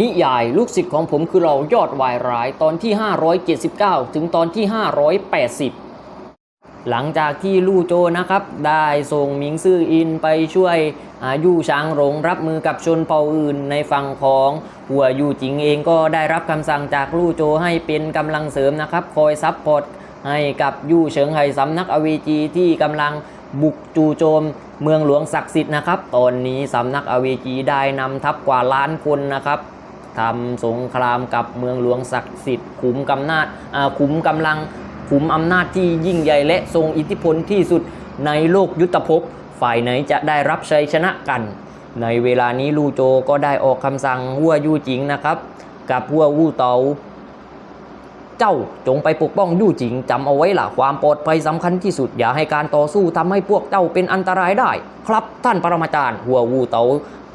นิยายลูกศิษย์ของผมคือเรายอดวายร้ายตอนที่ 579 ถึงตอนที่ 580 หลังจากที่ลู่โจนะครับ ได้ส่งหมิงซื่ออินไปช่วยยู่ช้างหลงรับมือกับชนเผ่าอื่นในฝั่งของหัวยู่จิงเองก็ได้รับคำสั่งจากลู่โจให้เป็นกำลังเสริมนะครับ คอยซับพอร์ตให้กับยู่เฉิงไห่สำนักอเวจีที่กำลังบุกจู่โจมเมืองหลวงศักดิ์สิทธิ์นะครับ ตอนนี้สำนักอเวจีได้นำทัพกว่าล้านคนนะครับ ทำสงครามกับเมืองหลวงศักดิ์สิทธิ์ขุมกำนาจขุมกำลังขุมอำนาจที่ยิ่งใหญ่และทรงอิทธิพลที่สุดในโลกยุทธภพ ฝ่ายไหนจะได้รับชัยชนะกัน ในเวลานี้ลู่โจก็ได้ออกคำสั่งหัวยู่จิงนะครับ กับหัววู่เตาเจ้าจงไปปกป้องยู่จิงจำเอาไว้ล่ะความปลอดภัยสำคัญที่สุด อย่าให้การต่อสู้ทำให้พวกเจ้าเป็นอันตรายได้ ครับท่านปรมาจารย์หัววูเตา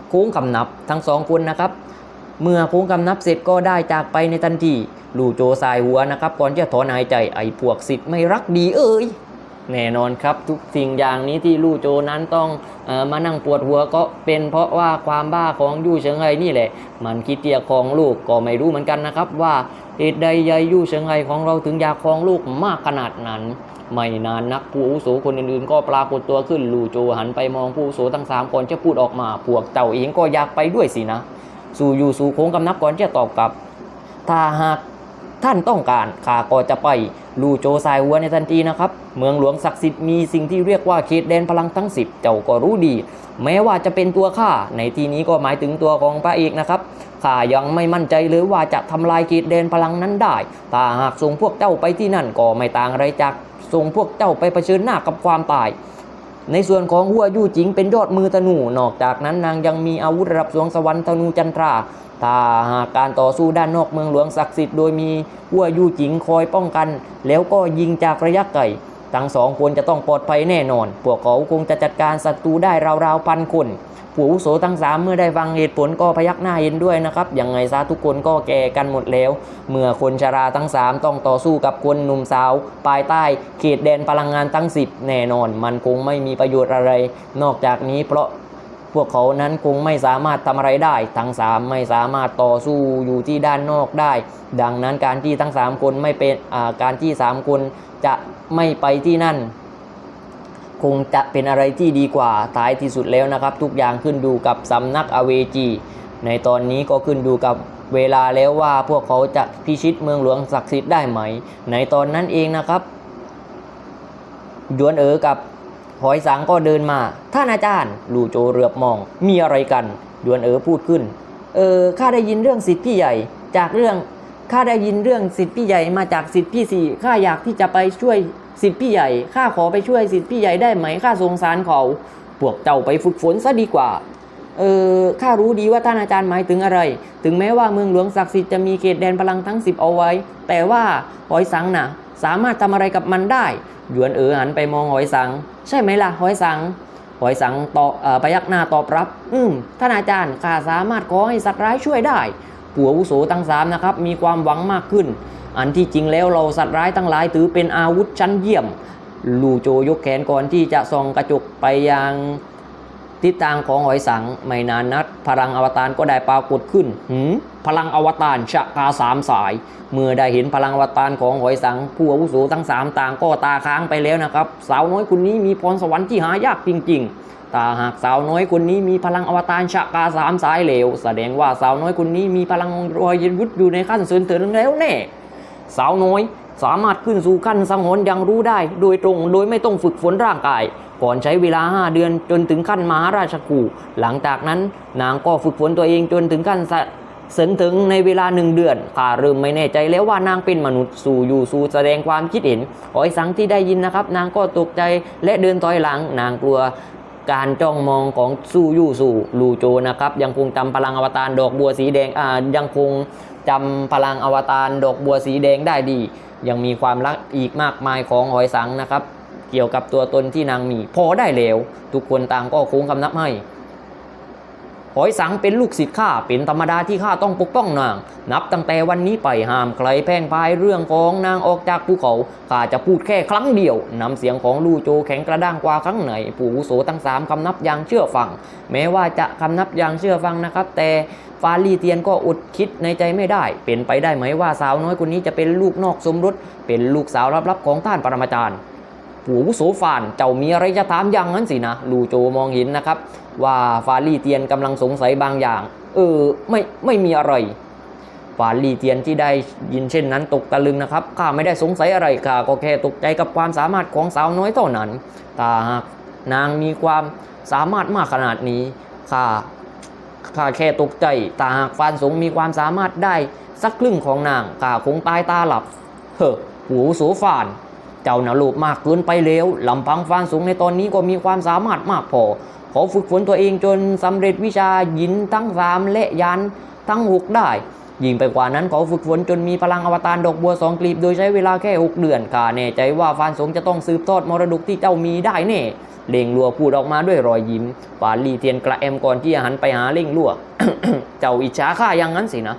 โค้งคำนับทั้งสองคนนะครับ เมื่อโค้งคำนับเสร็จก็ได้จากไปในทันทีลู่โจสายหัวนะครับ ก่อนจะถอนหายใจไอ้พวกสิทธิ์ไม่รักดีเอ้ยแน่นอนครับทุกสิ่งอย่างนี้ที่ลู่โจนั้นต้องออมานั่งปวดหัวก็เป็นเพราะว่าความบ้าของยู่เฉิงไห่นี่แหละ มันคิดเตียครองลูกก็ไม่รู้เหมือนกันนะครับ ว่าเหตุใดยายยู่เฉิงไห่ของเราถึงอยากครองลูกมากขนาดนั้น ไม่นานนักผู้อุโสคนอื่นๆ ก็ปรากฏตัวขึ้นลู่โจหันไปมองผู้อุโสทั้งสามก่อนจะพูดออกมาพวกเจ้าเองก็อยากไปด้วยสินะ สู่อยู่สู่โค้งกำนับก่อนจะตอบกลับ ถ้าหากท่านต้องการข้าก็จะไปลู่โจสายหัวในทันทีนะครับ เมืองหลวงศักดิ์สิทธิ์มีสิ่งที่เรียกว่าเขตแดนพลังทั้ง 10 เจ้าก็รู้ดี แม้ว่าจะเป็นตัวข้าในที่นี้ก็หมายถึงตัวของพระเอกนะครับข้ายังไม่มั่นใจเลยว่าจะทำลายเขตแดนพลังนั้นได้ถ้าหากส่งพวกเจ้าไปที่นั่นก็ไม่ต่างอะไรจากส่งพวกเจ้าไปเผชิญหน้ากับความตาย ในส่วนของหัวยู่จิงเป็นยอดมือธนู นอกจากนั้นนางยังมีอาวุธระดับสวงสวรรค์ธนูจันทราถ้าหากการต่อสู้ด้านนอกเมืองหลวงศักดิ์สิทธิ์โดยมีหัวยู่จิงคอยป้องกัน แล้วก็ยิงจากระยะไกลทั้งสองคนจะต้องปลอดภัยแน่นอน พวกเขาคงจะจัดการศัตรูได้ราวๆพันคน ผู้อุโสทั้งสามเมื่อได้ฟังเหตุผลก็พยักหน้าเห็นด้วยนะครับยังไงซะทุกคนก็แก่กันหมดแล้ว เมื่อคนชราทั้งสามต้องต่อสู้กับคนหนุ่มสาว ภายใต้เขตแดนพลังงานทั้งสิบแน่นอน มันคงไม่มีประโยชน์อะไร นอกจากนี้เพราะพวกเขานั้นคงไม่สามารถทำอะไรได้ ทั้งสามไม่สามารถต่อสู้อยู่ที่ด้านนอกได้ ดังนั้นการที่ทั้งสามคนไม่เป็นการที่สามคนจะไม่ไปที่นั่น คงจะเป็นอะไรที่ดีกว่าท้ายที่สุดแล้วนะครับ ทุกอย่างขึ้นดูกับสำนักอเวจีในตอนนี้ก็ขึ้นดูกับเวลาแล้วว่าพวกเขาจะพิชิตเมืองหลวงศักดิ์สิทธิ์ได้ไหม ในตอนนั้นเองนะครับยวนเอ๋อกับหอยสังก็เดินมา ท่านอาจารย์ลู่โจเหลือบมอง มีอะไรกันยวนเอ๋อพูดขึ้น เออข้าได้ยินเรื่องสิทธิ์พี่ใหญ่ จากเรื่อง ข้าได้ยินเรื่องสิทธิ์พี่ใหญ่มาจากสิทธิ์พี่สี่ข้าอยากที่จะไปช่วยสิทธิ์พี่ใหญ่ข้าขอไปช่วยสิทธิ์พี่ใหญ่ได้ไหมข้าสงสารเขาพวกเจ้าไปฝึกฝนซะดีกว่าเออข้ารู้ดีว่าท่านอาจารย์หมายถึงอะไร ถึงแม้ว่าเมืองหลวงศักดิ์สิทธิ์จะมีเขตแดนพลังทั้ง 10 เอาไว้ แต่ว่าหอยสังน่ะ สามารถทำอะไรกับมันได้ หยวนเอ๋อหันไปมองหอยสัง ใช่ไหมล่ะหอยสังหอยสังตอบพยักหน้าตอบรับ อืมท่านอาจารย์ข้าสามารถขอให้สัตว์ร้ายช่วยได้ ผัวอาวุโสทั้งสามนะครับมีความหวังมากขึ้น อันที่จริงแล้วเราสัตว์ร้ายทั้งหลายถือเป็นอาวุธชั้นเยี่ยม ลูโจยกแขนก่อนที่จะส่องกระจกไปยังทิศทางของหอยสังไม่นานนัดพลังอวตารก็ได้ปรากฏขึ้นหืมพลังอวตารชะกาสามสาย เมื่อได้เห็นพลังอวตารของหอยสัง ผู้อาวุโสทั้งสามต่างก็ตาค้างไปแล้วนะครับ สาวน้อยคนนี้มีพรสวรรค์ที่หายากจริง ๆ ถ้าหากสาวน้อยคนนี้มีพลังอวตารชะกาสามสายเหลว แสดงว่าสาวน้อยคนนี้มีพลังรอยยุทธอยู่ในขั้นเสริญเถิดแล้วแน่ สาวน้อยสามารถขึ้นสู่ขั้นสังหรณ์ยังรู้ได้ โดยตรงโดยไม่ต้องฝึกฝนร่างกาย ก่อนใช้เวลา 5 เดือนจนถึงขั้นมหาราชครูหลังจากนั้นนางก็ฝึกฝนตัวเองจนถึงขั้นสะเสริญถึงในเวลาหนึ่งเดือนข้าเริ่มไม่แน่ใจแล้วว่านางเป็นมนุษย์สู่อยู่สู่แสดงความคิดเห็นหอยสังที่ได้ยินนะครับ นางก็ตกใจและเดินถอยหลัง นางกลัว การจ้องมองของสู้ยู่สู่ลูโจนะครับยังคงจำพลังอวตารดอกบัวสีแดงอ่ายังคงจำพลังอวตารดอกบัวสีแดงได้ดี ยังมีความรักอีกมากมายของหอยสังนะครับ เกี่ยวกับตัวตนที่นางมีพอได้แล้ว ทุกคนต่างก็โค้งคำนับให้ หอยสังเป็นลูกศิษย์ข้าเป็นธรรมดาที่ข้าต้องปกป้องนาง นับตั้งแต่วันนี้ไปห้ามใครแพร่งพายเรื่องของนางออกจากภูเขาข้าจะพูดแค่ครั้งเดียวนำเสียงของลู่โจแข็งกระด้างกว่าครั้งไหนผู้อุโสทั้งสามคำนับอย่างเชื่อฟัง แม้ว่าจะคำนับอย่างเชื่อฟังนะครับ แต่ฟาลีเตียนก็อดคิดในใจไม่ได้ เป็นไปได้ไหมว่าสาวน้อยคนนี้จะเป็นลูกนอกสมรสเป็นลูกสาวลับๆของท่านปรมาจารย์ ผู้วุโสฟาน เจ้ามีอะไรจะถามอย่างนั้นสินะ ลูโจมองเห็นนะครับ ว่าฟาลี่เตียนกำลังสงสัยบางอย่าง เออ ไม่ไม่มีอะไรฟาลี่เตียนที่ได้ยินเช่นนั้นตกตะลึงนะครับ ข้าไม่ได้สงสัยอะไรข้าก็แค่ตกใจกับความสามารถของสาวน้อยเท่านั้นถ้าหากนางมีความสามารถมากขนาดนี้ข้าข้าแค่ตกใจถ้าหากฟานสงมีความสามารถได้สักครึ่งของนางข้าคงตายตาหลับ เฮ้อหูโสฟาน เจ้าหนาโลภมากเกินไปแล้วลำพังฟานสูงในตอนนี้ก็มีความสามารถมากพอ ขอฝึกฝนตัวเองจนสำเร็จวิชายินทั้งสามและยันทั้งหกได้ ยิ่งไปกว่านั้นขอฝึกฝนจนมีพลังอวตารดอกบัวสองกลีบโดยใช้เวลาแค่ 6 เดือนข้าแน่ใจว่าฟานสงจะต้องสืบทอดมรดกที่เจ้ามีได้แน่เล่งลัวพูดออกมาด้วยรอยยิ้มฟานลีเทียนกระแอมก่อนที่จะหันไปหาเล่งลัว เจ้าอิจฉาข้าอย่างนั้นสินะ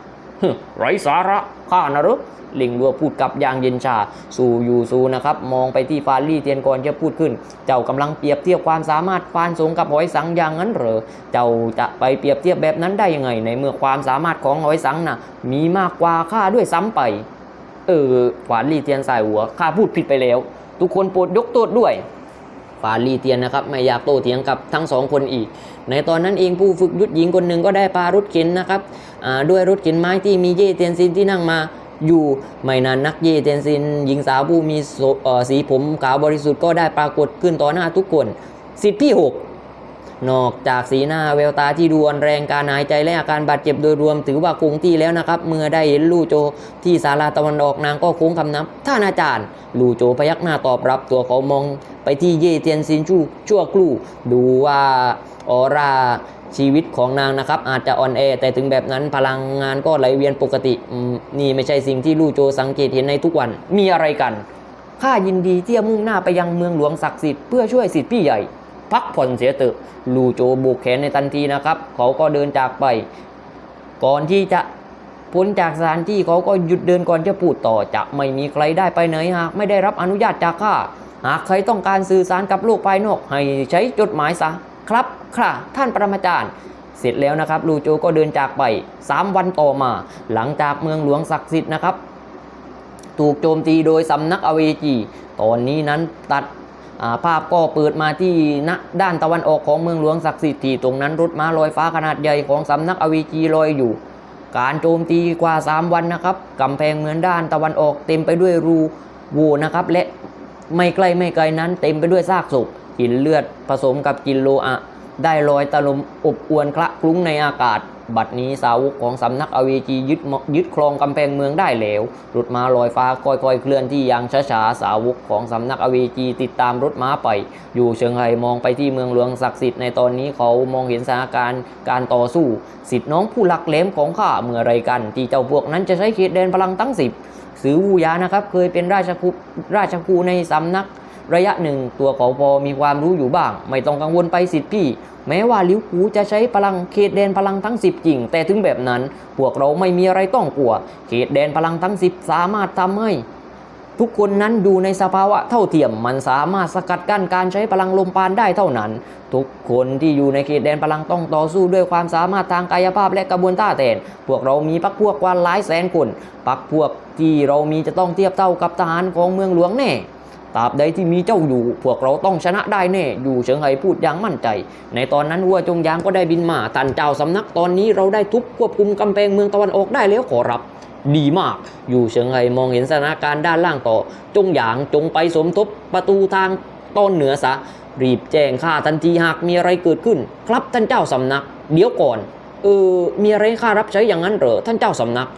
ไร้สาระข้านะหรือลิงลัวพูดกับอย่างเย็นชา สู่อยู่สู่นะครับ มองไปที่ฟาลี่เตียนก่อนจะพูดขึ้น เจ้ากำลังเปรียบเทียบความสามารถฟานสงกับหอยสังอย่างนั้นเหรอ เจ้าจะไปเปรียบเทียบแบบนั้นได้ยังไง ในเมื่อความสามารถของหอยสังน่ะ มีมากกว่าข้าด้วยซ้ำไป เออฟาลี่เตียนสายหัวข้าพูดผิดไปแล้ว ทุกคนโปรดยกโทษด้วย ฟาลีเตียนนะครับไม่อยากโต้เถียงกับทั้งสองคนอีก ในตอนนั้นเองผู้ฝึกยุทธหญิงคนหนึ่งก็ได้พารถเข็นนะครับด้วยรถเข็นไม้ที่มีเย่เตียนซินที่นั่งมาอยู่ไม่นานนักเย่เตียนซิน หญิงสาวผู้มีสีผมขาวบริสุทธิ์ก็ได้ปรากฏขึ้นต่อหน้าทุกคน สิทธิที่หก นอกจากสีหน้าแววตาที่ดูอ่อนแรงการหายใจและอาการบาดเจ็บโดยรวมถือว่าคงที่แล้วนะครับ เมื่อได้เห็นลู่โจที่ศาลาตะวันออกนางก็โค้งคำนับท่านอาจารย์ ลู่โจพยักหน้าตอบรับตัวเขามองไปที่เย่เตียนซินชู่ชั่วครู่ ดูว่าออร่าชีวิตของนางนะครับ อาจจะอ่อนแอแต่ถึงแบบนั้นพลังงานก็ไหลเวียนปกตินี่ไม่ใช่สิ่งที่ลู่โจสังเกตเห็นในทุกวันมีอะไรกันข้ายินดีที่จะมุ่งหน้าไปยังเมืองหลวงศักดิ์สิทธิ์เพื่อช่วยสิทธิพี่ใหญ่ พักผ่อนเสียเถอะลูโจโบกแขนในทันทีนะครับ เขาก็เดินจากไป ก่อนที่จะพ้นจากสถานที่เขาก็หยุดเดินก่อนจะพูดต่อจะไม่มีใครได้ไปไหนหากไม่ได้รับอนุญาตจากข้าหากใครต้องการสื่อสารกับโลกภายนอก ให้ใช้จดหมายซะครับค่ะท่านประมาจารย์เสร็จแล้วนะครับลูโจก็เดินจากไป 3 วันต่อมา หลังจากเมืองหลวงศักดิ์สิทธิ์นะครับ ถูกโจมตีโดยสำนักอเวจี ตอนนี้นั้นตัด ภาพก็เปิดมาที่ณด้านตะวันออกของเมืองหลวงศักดิ์สิทธิ์ที่ตรงนั้นรถม้าลอยฟ้าขนาดใหญ่ของสำนักอเวจีลอยอยู่ การโจมตีกว่า 3 วันนะครับกำแพงเมืองด้านตะวันออกเต็มไปด้วยรูโหวนะครับและไม่ใกล้ไม่ไกลนั้นเต็มไปด้วยซากศพกลินเลือดผสมกับกลินโลอะ ได้ลอยตะลมอบอวนคละคลุ้งในอากาศ บัดนี้สาวกของสำนักอเวจียึดยึดครองกำแพงเมืองได้แล้วรถม้าลอยฟ้าค่อยๆเคลื่อนที่อย่างช้าๆสาวกของสำนักอเวจีติดตามรถม้าไป อยู่เชิงไฮมองไปที่เมืองหลวงศักดิ์สิทธิ์ในตอนนี้เขามองเห็นสถานการณ์การต่อสู้ สิทธิน้องผู้หลักแหลมของข้าเมื่อไรกัน ที่เจ้าพวกนั้นจะใช้เขตแดนพลังทั้งสิบสือวูยานะครับเคยเป็นราชคูราชคูในสำนัก ระยะหนึ่งตัวเขาพอมีความรู้อยู่บ้าง ไม่ต้องกังวลไปสิทธิ์พี่ แม้ว่าลิวหูจะใช้พลังเขตแดนพลังทั้ง 10 จริง แต่ถึงแบบนั้น พวกเราไม่มีอะไรต้องกลัว เขตแดนพลังทั้ง 10 สามารถทำให้ทุกคนนั้นอยู่ในสภาวะเท่าเทียมมันสามารถสกัดกั้นการใช้พลังลมปานได้เท่านั้น ทุกคนที่อยู่ในเขตแดนพลังต้องต่อสู้ด้วยความสามารถทางกายภาพและกระบวนท่าแทนพวกเรามีพักพวกกว่าหลายแสนคนพักพวกที่เรามีจะต้องเทียบเท่ากับทหารของเมืองหลวงแน่ ตราบใดที่มีเจ้าอยู่ พวกเราต้องชนะได้แน่ อยู่เฉิงไห่พูดอย่างมั่นใจ ในตอนนั้นวัวจงยางก็ได้บินมาท่านเจ้าสำนักตอนนี้เราได้ทุบควบคุมกำแพงเมืองตะวันออกได้แล้วขอรับ ดีมาก อยู่เฉิงไห่มองเห็นสถานการณ์ด้านล่างต่อ จงหยางจงไปสมทบประตูทางต้นเหนือซะ รีบแจ้งข้าทันทีหากมีอะไรเกิดขึ้น ครับท่านเจ้าสำนัก เดี๋ยวก่อน เออ มีอะไรข้ารับใช้อย่างนั้นเหรอท่านเจ้าสำนัก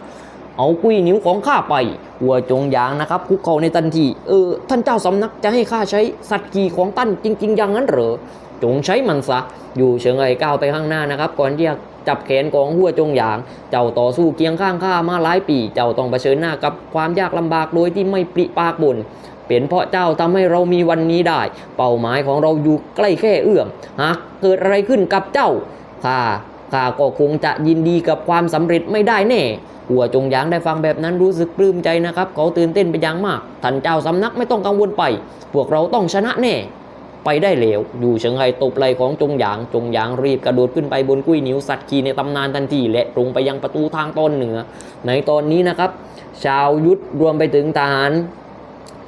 เอากุ้ยนิ้วของข้าไปหัวจงยางนะครับคุกเข่าในทันทีเออท่านเจ้าสำนักจะให้ข้าใช้สัตว์กีของตั้นจริง ๆ อย่างนั้นเหรอจงใช้มันซะอยู่เชิงไอ้ก้าวไปข้างหน้านะครับ ก่อนที่จะจับแขนของหัวจงยาง เจ้าต่อสู้เคียงข้างข้ามาหลายปี เจ้าต้องเผชิญหน้ากับความยากลำบากโดยที่ไม่ปริปากบนเป็นเพราะเจ้าทำให้เรามีวันนี้ได้ เป้าหมายของเราอยู่ใกล้แค่เอื้อมหากเกิดอะไรขึ้นกับเจ้าข้า ข้าก็คงจะยินดีกับความสำเร็จไม่ได้แน่หัวจงหยางได้ฟังแบบนั้นรู้สึกปลื้มใจนะครับ เขาตื่นเต้นเป็นอย่างมาก ท่านเจ้าสำนักไม่ต้องกังวลไป พวกเราต้องชนะแน่ ไปได้แล้วอยู่เฉิงไห่ตบไหลของจงหยาง จงหยางรีบกระโดดขึ้นไปบนกุ้ยหนิวสัตว์ขี่ในตำนานทันทีและตรงไปยังประตูทางตอนเหนือ ในตอนนี้นะครับ ชาวยุทธรวมไปถึงทหาร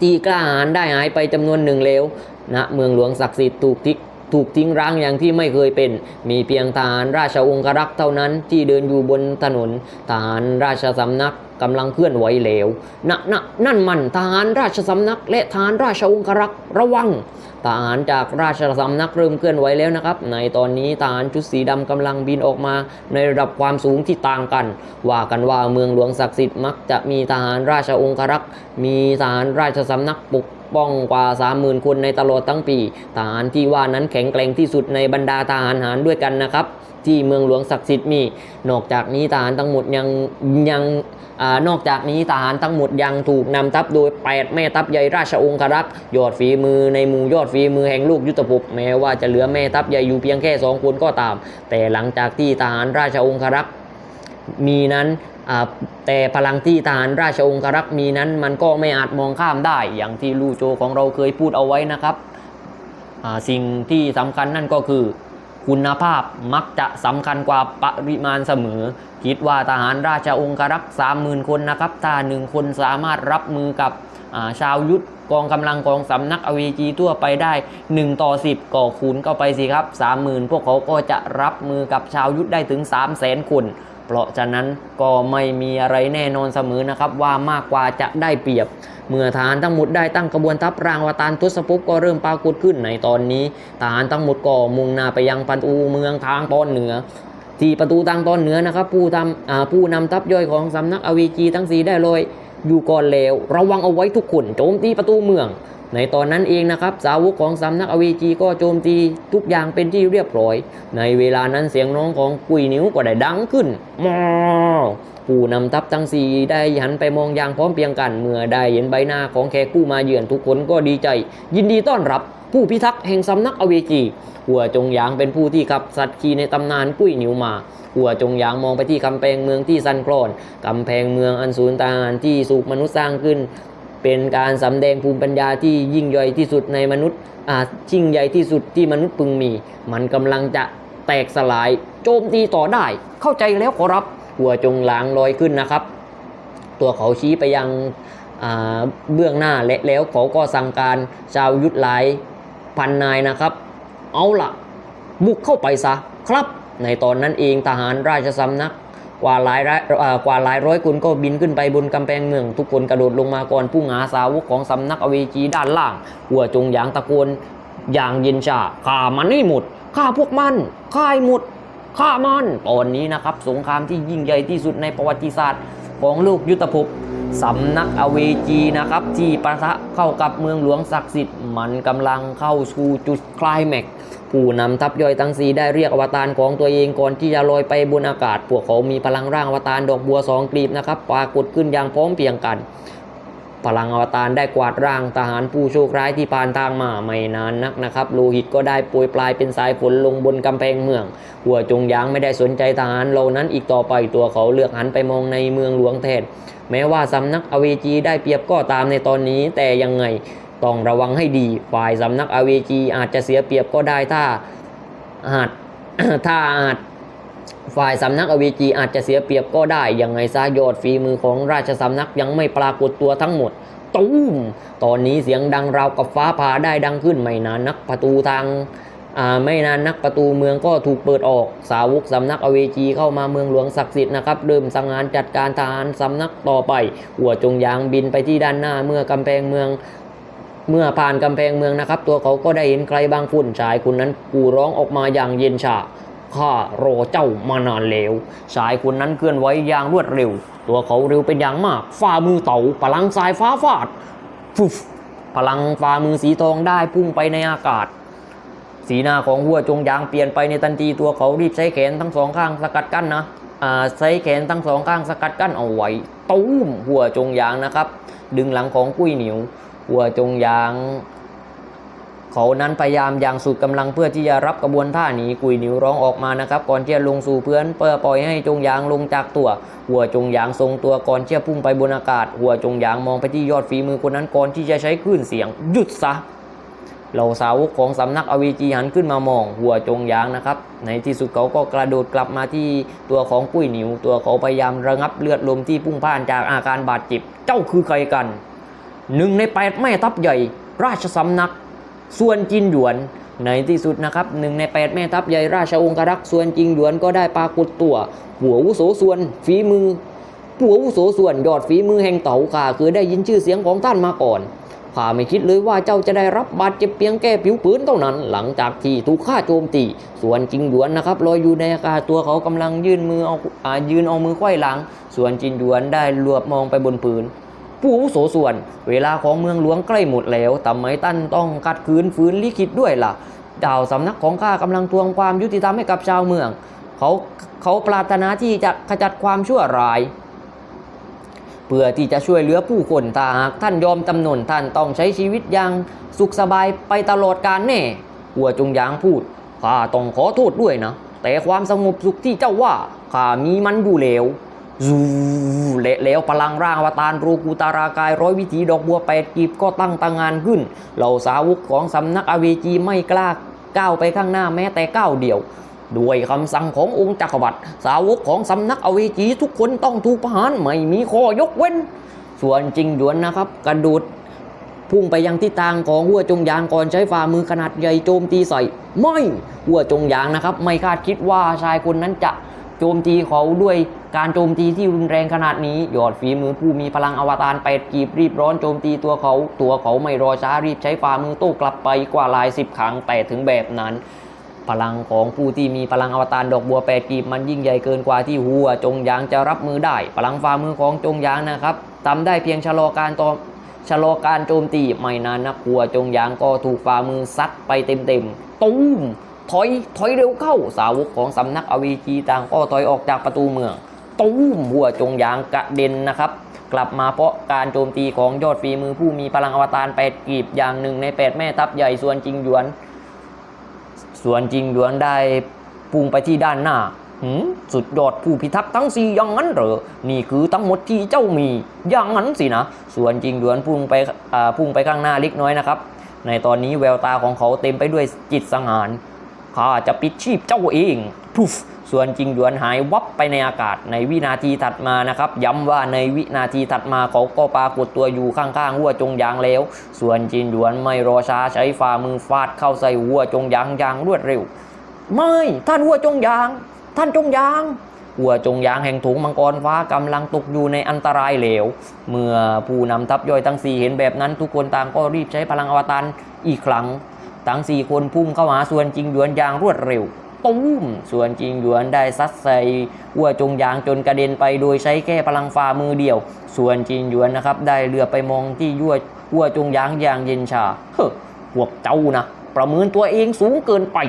ที่กล้าหาญได้หายไปจำนวนหนึ่งแล้วณเมืองหลวงศักดิ์สิทธิ์ถูกทิ้ง ถูกทิ้งร้างอย่างที่ไม่เคยเป็น มีเพียงทหารราชองครักษ์เท่านั้นที่เดินอยู่บนถนนทหารราชสำนักกำลังเคลื่อนไหวเหลวณณนั่นมันทหารราชสำนัก และทหารราชองครักษ์ระวังทหารจากราชสำนักเริ่มเคลื่อนไหวแล้วนะครับ ในตอนนี้ทหารชุดสีดำกำลังบินออกมา ในระดับความสูงที่ต่างกัน ว่ากันว่าเมืองหลวงศักดิ์สิทธิ์มักจะมีทหารราชองครักษ์มีทหารราชสำนักปก ป้องกว่า 30,000 คนในตลอดทั้งปี ทหารที่ว่านั้นแข็งแกร่งที่สุดในบรรดาทหารหารด้วยกันนะครับ ที่เมืองหลวงศักดิ์สิทธิ์มี นอกจากนี้ทหารทั้งหมดยังยังอนอกจากนี้ทหารทั้งหมดยังถูกนำทัพโดย 8 แม่ทัพใหญ่ราชองครักษ์ยอดฝีมือในหมู่ยอดฝีมือแห่งลูกยุทธภพแม้ว่าจะเหลือแม่ทัพใหญ่อยู่เพียงแค่สองคนก็ตาม แต่หลังจากที่ทหารราชองครักษ์มีนั้น แต่พลังที่ทหารราชองครักษ์มีนั้นมันก็ไม่อาจมองข้ามได้ อย่างที่ลู่โจของเราเคยพูดเอาไว้นะครับสิ่งที่สำคัญนั่นก็คือคุณภาพมักจะสำคัญกว่าปริมาณเสมอ คิดว่าทหารราชองครักษ์30,000 คนนะครับ ถ้าหนึ่งคนสามารถรับมือกับาชาวยุทธกองกำลังกองสำนักอเวจีทั่วไปได้ 1 ต่อ 10 ก็คูณเข้าไปสิครับ 30,000 พวกเขาก็จะรับมือกับชาวยุทธได้ถึง 300,000 คน เพราะฉะนั้นก็ไม่มีอะไรแน่นอนเสมอนะครับ ว่ามากกว่าจะได้เปรียบ เมื่อทหารทั้งหมดได้ตั้งกระบวนทัพรางวตารทศภพก็เริ่มปรากฏขึ้นในตอนนี้ทหารทั้งหมดก็มุ่งหน้าไปยังประตูเมืองทางตอนเหนือที่ประตูทางตอนเหนือนะครับ ผู้ทำผู้นำทัพย่อยของสำนักอวีจีทั้งสีได้เลยอยู่ก่อนแล้วระวังเอาไว้ทุกคนโจมตีประตูเมือง ในตอนนั้นเองนะครับสาวกของสำนักอวีจีก็โจมตีทุกอย่างเป็นที่เรียบร้อย ในเวลานั้นเสียงร้องของกุยนิ้วก็ได้ดังขึ้นมอผู้นำทัพทั้งสี่ได้หันไปมองอย่างพร้อมเพียงกัน เมื่อได้เห็นใบหน้าของแขกผู้มาเยือนทุกคนก็ดีใจ ยินดีต้อนรับผู้พิทักษ์แห่งสำนักอเวจีหัวจงหยางเป็นผู้ที่ขับสัตว์ขี่ในตำนานกุ้ยหนิวมาหัวจงหยางมองไปที่กำแพงเมืองที่สันคลอนกำแพงเมืองอันสูญตานที่สุกมนุษย์สร้างขึ้น เป็นการสำแดงภูมิปัญญาที่ยิ่งใหญ่ที่สุดในมนุษย์อายิ่งใหญ่ที่สุดที่มนุษย์พึงมี มันกำลังจะแตกสลาย โจมตีต่อได้ เข้าใจแล้วขอรับหัวจงหลางลอยขึ้นนะครับ ตัวเขาชี้ไปยังอาเบื้องหน้าและแล้วเขาก็สั่งการชาวยุทธหลายพันนายนะครับ เอาละบุกเข้าไปซะครับ ในตอนนั้นเองทหารราชสำนัก กว่าหลายร้อยอ่ากว่าหลายร้อยคนก็บินขึ้นไปบนกำแพงเมือง ทุกคนกระโดดลงมาก่อนผู้หาสาวกของสำนักอเวจีด้านล่าง หัวจงหยางตะโกนอย่างเย็นชาฆ่ามันให้หมดฆ่าพวกมันฆ่าให้หมดฆ่ามันตอนนี้นะครับ สงครามที่ยิ่งใหญ่ที่สุดในประวัติศาสตร์ ของลูกยุทธภพสำนักอเวจีนะครับ ที่ปะทะเข้ากับเมืองหลวงศักดิ์สิทธิ์มันกำลังเข้าสู่จุดคลายแม็กผู้นำทัพย่อยทั้งสีได้เรียกอวตารของตัวเองก่อนที่จะลอยไปบนอากาศ พวกเขามีพลังร่างอวตารดอกบัวสองกลีบนะครับปรากฏขึ้นอย่างพร้อมเพียงกัน พลังอวตารได้กวาดร่างทหารผู้โชคร้ายที่ผ่านทางมาไม่นานนักนะครับโลหิตก็ได้ปรยปลายเป็นสายฝนลงบนกำแพงเมือง หัวจงยางไม่ได้สนใจทหารเหล่านั้นอีกต่อไปตัวเขาเลือกหันไปมองในเมืองหลวงแทนแม้ว่าสำนักอเวจีได้เปรียบก็ตามในตอนนี้ แต่ยังไงต้องระวังให้ดี ฝ่ายสำนักอเวจีอาจจะเสียเปรียบก็ได้ถ้าอาจถ้าอาจ ฝ่ายสำนักอเวจีอาจจะเสียเปรียบก็ได้ ยังไงซะยอดฝีมือของราชสำนักยังไม่ปรากฏตัวทั้งหมด ตูม ตอนนี้เสียงดังราวกับฟ้าผ่าได้ดังขึ้นไม่นานนักประตูทางอ่าไม่นานนักประตูเมืองก็ถูกเปิดออก สาวกสำนักอเวจีเข้ามาเมืองหลวงศักดิ์สิทธิ์นะครับเริ่มสังหารจัดการทหารสำนักต่อไป หัวจงยางบินไปที่ด้านหน้าเมื่อกำแพงเมืองเมื่อผ่านกำแพงเมืองนะครับ ตัวเขาก็ได้เห็นใครบางคนชายคนนั้นกูร้องออกมาอย่างเย็นชา ข้ารอเจ้ามานานแล้ว ชายคนนั้นเคลื่อนไหวอย่างรวดเร็ว ตัวเขาเร็วเป็นอย่างมากฝ่ามือเต่าพลังสายฟ้าฟาดฟุบพลังฝ่ามือสีทองได้พุ่งไปในอากาศ สีหน้าของหัวจงยางเปลี่ยนไปในทันทีตัวเขารีบใช้แขนทั้งสองข้างสกัดกั้นนะใช้แขนทั้งสองข้างสกัดกั้นเอาไว้ตุ้มหัวจงยางนะครับ ดึงหลังของกุ้ยหนิวหัวจงยาง เขานั้นพยายามอย่างสุดกำลังเพื่อที่จะรับกระบวนท่าหนีกุยหนิวร้องออกมานะครับ ก่อนที่จะลงสู่เพื้นเพื่อปล่อยให้จงยางลงจากตัว หัวจงยางทรงตัวก่อนที่จะพุ่งไปบนอากาศ หัวจงยางมองไปที่ยอดฝีมือคนนั้นก่อนที่จะใช้คลื่นเสียงหยุดซะเหล่าสาวกของสำนักอวีจีหันขึ้นมามอง หัวจงยางนะครับ ในที่สุดเขาก็กระโดดกลับมาที่ตัวของกุ้ยหนิว ตัวเขาพยายามระงับเลือดลมที่พุ่งพ่านจากอาการบาดเจ็บ เจ้าคือใครกันหนึ่งในแปดแม่ทัพใหญ่ ราชสำนัก ส่วนจินหยวนในที่สุดนะครับหนึ่งในแปดแม่ทัพใหญ่ราชองครักษ์ส่วนจิงหยวนก็ได้ปรากฏตัว หัววุโสส่วนฝีมือหัววุโสส่วนยอดฝีมือแห่งเต๋าข่าคือได้ยินชื่อเสียงของท่านมาก่อนข้าไม่คิดเลยว่าเจ้าจะได้รับบาดเจ็บเพียงแค่ผิวปืนเท่านั้น หลังจากที่ถูกฆ่าโจมตี ส่วนจิงหยวนนะครับลอยอยู่ในอากาศตัวเขากำลังยื่นมือเอาอายืนเอามือไขว้หลัง ส่วนจินหยวนได้หลือบมองไปบนพื้น ผู้อาวุโสส่วน เวลาของเมืองหลวงใกล้หมดแล้วทำไมตั้นต้องกัดคืนฝืนลิขิตด้วยล่ะดาวสำนักของข้ากำลังทวงความยุติธรรมให้กับชาวเมือง เขาเขาปรารถนาที่จะขจัดความชั่วร้ายเพื่อที่จะช่วยเหลือผู้คนถ้าหากท่านยอมจำนนท่านต้องใช้ชีวิตอย่างสุขสบายไปตลอดกาลแน่หัวจงยางพูดข้าต้องขอโทษด้วยนะ แต่ความสงบสุขที่เจ้าว่าข้ามีมันอยู่แล้ว ซูเละแล้วพลังร่างวตารโรกูตารากายร้อยวิถีดอกบัวแปดกีบก็ตั้งตางงานขึ้น เหล่าสาวกของสำนักอเวจีไม่กล้าก้าวไปข้างหน้าแม้แต่ก้าวเดียว ด้วยคำสั่งขององค์จักรวรรดิสาวกของสำนักอเวจีทุกคนต้องถูกประหารไม่มีข้อยกเว้น ส่วนจริงหยวนนะครับ กระโดดพุ่งไปยังทิศทางของหัวจงยางก่อนใช้ฝ่ามือขนาดใหญ่โจมตีใส่ ไม่หัวจงยางนะครับ ไม่คาดคิดว่าชายคนนั้นจะโจมตีเขาด้วย การโจมตีที่รุนแรงขนาดนี้ยอดฝีมือผู้มีพลังอวตารแปดกีบรีบร้อนโจมตีตัวเขา ตัวเขาไม่รอช้ารีบใช้ฝ่ามือโต้กลับไปกว่าหลายสิบครั้งแต่ถึงแบบนั้น พลังของผู้ที่มีพลังอวตารดอกบัวแปดกีบมันยิ่งใหญ่เกินกว่าที่หัวจงยางจะรับมือได้ พลังฝ่ามือของจงยางนะครับทำได้เพียงชะลอการต่อชะลอการโจมตีไม่นานนักหัวจงยางก็ถูกฝ่ามือซัดไปเต็มๆตุ้มถอย ถอยเร็วเข้า สาวกของสำนักอวีจีต่างก็ถอยออกจากประตูเมือง ตุ้มหัวจงยางกระเด็นนะครับ กลับมาเพราะการโจมตีของยอดฝีมือผู้มีพลังอวตารแปดกีบอย่างหนึ่งในแปดแม่ทัพใหญ่ส่วนจริงหยวน ส่วนจริงหยวนได้พุ่งไปที่ด้านหน้าหืมสุดยอดผู้พิทักษ์ทั้งสี่อย่างนั้นเหรอ นี่คือทั้งหมดที่เจ้ามีอย่างนั้นสินะ ส่วนจริงหยวนพุ่งไปอ่าพุ่งไปข้างหน้าเล็กน้อยนะครับ ในตอนนี้แววตาของเขาเต็มไปด้วยจิตสังหาร ข้าจะปิดชีพเจ้าเองพุฟส่วนจริงหยวนหายวับไปในอากาศในวินาทีถัดมานะครับ ย้ำว่าในวินาทีถัดมาเขาก็ปรากฏตัวอยู่ข้างๆหัวจงยางแล้ว ส่วนจินหยวนไม่รอช้าใช้ฝ่ามือฟาดเข้าใส่หัวจงยางอย่างรวดเร็ว ไม่ท่านหัวจงยาง ท่านจงยางหัวจงยางแห่งถุงมังกรฟ้ากำลังตกอยู่ในอันตรายเหลว เมื่อผู้นำทัพย่อยทั้งสี่เห็นแบบนั้นทุกคนต่างก็รีบใช้พลังอวตารอีกครั้ง ทั้งสี่คนพุ่งเข้าหาส่วนจริงหยวนอย่างรวดเร็วตุ้มส่วนจริงหยวนได้ซัดใส่หัวจงยางจนกระเด็นไปโดยใช้แค่พลังฝ่ามือเดียว ส่วนจริงหยวนนะครับได้เรือไปมองที่ยั่วหัวจงยางอย่างเย็นชา เฮ้พวกเจ้านะ ประเมินตัวเองสูงเกินไป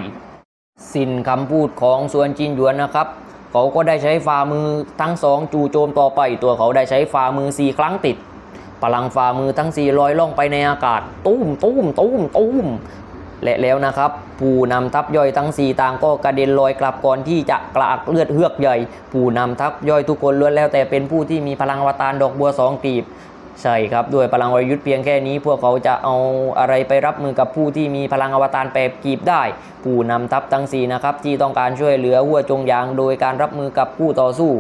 สิ้นคำพูดของส่วนจินหยวนนะครับเขาก็ได้ใช้ฝ่ามือทั้งสองจู่โจมต่อไป ตัวเขาได้ใช้ฝ่ามือสี่ครั้งติดพลังฝ่ามือทั้งสี่ลอยล่องไปในอากาศ ตุ้มตุ้มตุ้มตุ้ม และแล้วนะครับ ผู้นำทัพย่อยทั้งสีต่างก็กระเด็นลอยกลับก่อนที่จะกระอักเลือดเฮือกใหญ่ ผู้นำทัพย่อยทุกคนล้วนแล้วแต่เป็นผู้ที่มีพลังอวตารดอกบัวสองกลีบใช่ครับด้วยพลังวรยุทธ์เพียงแค่นี้ พวกเขาจะเอาอะไรไปรับมือกับผู้ที่มีพลังอวตารแปบกีบได้ ผู้นำทัพทั้งสีนะครับ ที่ต้องการช่วยเหลือวัวจงยาง โดยการรับมือกับผู้ต่อสู้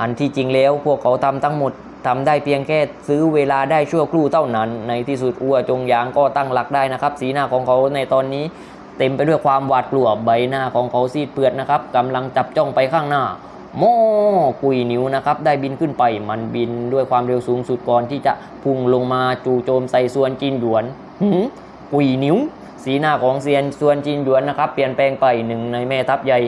อันที่จริงแล้วพวกเขาทำทั้งหมด ทำได้เพียงแค่ซื้อเวลาได้ชั่วครู่เท่านั้น ในที่สุดอัวจงยางก็ตั้งหลักได้นะครับ สีหน้าของเขาในตอนนี้ เต็มไปด้วยความหวาดกลัวใบหน้าของเขาซีดเปื้อนนะครับกำลังจับจ้องไปข้างหน้าโม่กุยนิ้วนะครับได้บินขึ้นไปมันบินด้วยความเร็วสูงสุดก่อนที่จะพุ่งลงมาจู่โจมใส่ส่วนจีนหยวนหืมกุยนิ้ว สีหน้าของเซียนส่วนจีนหยวนนะครับ เปลี่ยนแปลงไปหนึ่งในแม่ทัพใหญ่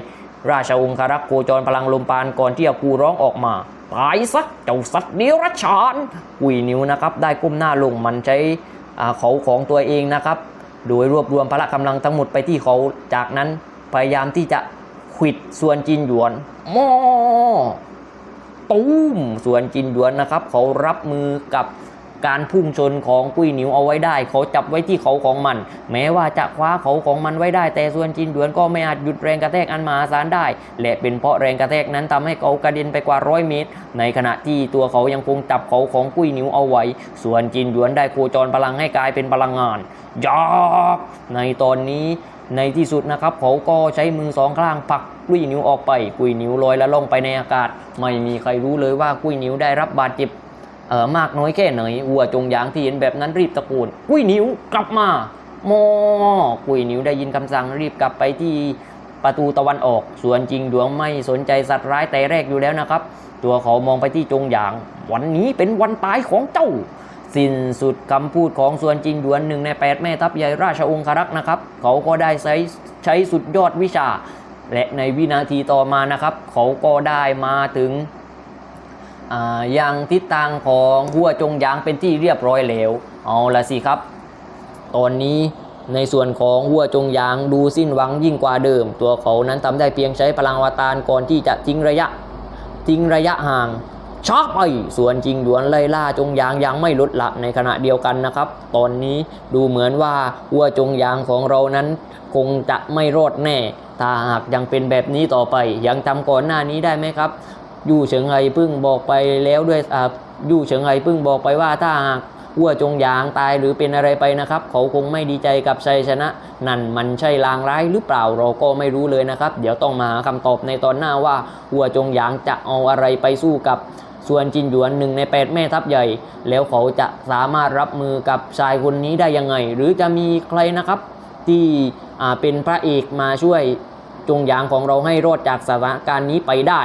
ราชองครักษ์โคจรพลังลมปานก่อนที่จะกูร้องออกมา ตายซะเจ้าสัตว์เดรัจฉานกุยนิ้วนะครับ ได้ก้มหน้าลงมันใช้เขาของตัวเองนะครับ โดยรวบรวมพละกำลังทั้งหมดไปที่เขาจากนั้นพยายามที่จะขิดส่วนจินหยวนมอตุ้มส่วนจินหยวนนะครับ เขารับมือกับ การพุ่งชนของกุ้ยหนิวเอาไว้ได้ เขาจับไว้ที่เขาของมัน แม้ว่าจะคว้าเขาของมันไว้ได้ แต่ส่วนจินหยวนก็ไม่อาจหยุดแรงกระแทกอันมหาศาลได้ และเป็นเพราะแรงกระแทกนั้นทำให้เขากระเด็นไปกว่าร้อยเมตร ในขณะที่ตัวเขายังคงจับเขาของกุ้ยหนิวเอาไว้ ส่วนจินหยวนได้โคจรพลังให้กลายเป็นพลังงานยอกในตอนนี้ในที่สุดนะครับเขาก็ใช้มือสองข้างผลักกุ้ยนิ้วออกไป กุ้ยนิ้วลอยและล่องไปในอากาศ ไม่มีใครรู้เลยว่ากุ้ยนิ้วได้รับบาดเจ็บ เออมากน้อยแค่ไหนวัวจงยางที่เห็นแบบนั้นรีบตะโกนกุ้ยนิ้วกลับมาโมกุ้ยนิ้วได้ยินคำสั่งรีบกลับไปที่ประตูตะวันออก ส่วนจริงดวงไม่สนใจสัตว์ร้ายแต่แรกอยู่แล้วนะครับ ตัวเขามองไปที่จงยาง วันนี้เป็นวันตายของเจ้า สิ้นสุดคำพูดของส่วนจริงหยวนหนึ่งในแปดแม่ทัพใหญ่ราชองครักษ์นะครับ เขาก็ได้ใช้ใช้สุดยอดวิชา และในวินาทีต่อมานะครับ เขาก็ได้มาถึง อ่างทิศทางของหัวจงยางเป็นที่เรียบร้อยแล้วเอาละสิครับ ตอนนี้ในส่วนของหัวจงยางดูสิ้นหวังยิ่งกว่าเดิม ตัวเขานั้นทำได้เพียงใช้พลังอวตารก่อนที่จะทิ้งระยะ ทิ้งระยะห่างชาร์ปไปส่วนจริงหยวนไล่ล่าจงยางยังไม่ลดละในขณะเดียวกันนะครับ ตอนนี้ดูเหมือนว่าวัวจงยางของเรานั้นคงจะไม่รอดแน่ ถ้าหากยังเป็นแบบนี้ต่อไป ยังจำก่อนหน้านี้ได้ไหมครับ ยู่เฉิงไฮพึ่งบอกไปแล้วด้วยอ่ายู่เฉิงไฮพึ่งบอกไปว่าถ้าหากวัวจงยางตายหรือเป็นอะไรไปนะครับ เขาคงไม่ดีใจกับชัยชนะ นั่นมันใช่ลางร้ายหรือเปล่าเราก็ไม่รู้เลยนะครับ เดี๋ยวต้องมาหาคำตอบในตอนหน้าว่าวัวจงยางจะเอาอะไรไปสู้กับส่วนจินหยวนหนึ่งในแปดแม่ทัพใหญ่ แล้วเขาจะสามารถรับมือกับชายคนนี้ได้ยังไง หรือจะมีใครนะครับ ที่เป็นพระเอกมาช่วยจงยางของเราให้รอดจากสถานการณ์นี้ไปได้